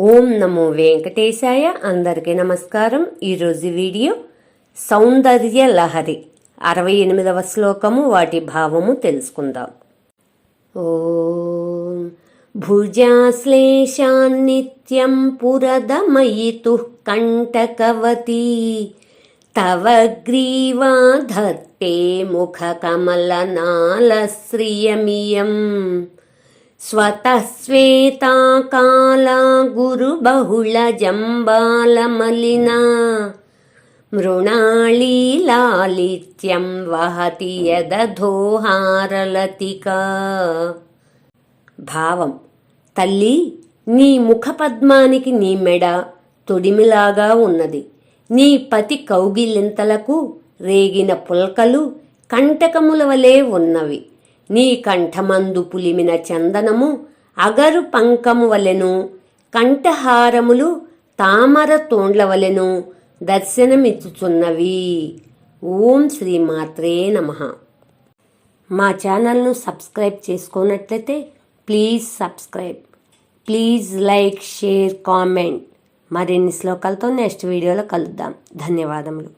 ఓం నమో వెంకటేశాయ. అందరికీ నమస్కారం. ఈరోజు వీడియో సౌందర్య లహరి అరవై ఎనిమిదవ శ్లోకము. వాటి భావము తెలుసుకుందాం. ఓం భుజాశ్లేషాన్నిత్యం పురదమయితు కంటకవతి తవ గ్రీవా ధత్తే గురు బహుళ జంబాలమలినా గురుబహుళజంబాలమలినా మృణాళీలాలిత్యం వహతి యదధోహారలతికా భావం తల్లి నీ ముఖపద్మానికి నీ మెడ తొడిమిలాగా ఉన్నది నీ పతి కౌగిలింతలకు రేగిన పుల్కలు కంటకముల వలె ఉన్నవి నీ కంఠమందు పులిమిన చందనము అగరు పంకము వలెను కంఠహారములు తామర తోండ్ల వలెను దర్శనమిచ్చుచున్నవి. ఓం శ్రీమాత్రే నమః. మా ఛానల్ను సబ్స్క్రైబ్ చేసుకున్నట్లయితే please subscribe please like share comment. మరిన్ని శ్లోకాలతో నెక్స్ట్ వీడియోలో కలుద్దాం. ధన్యవాదములు.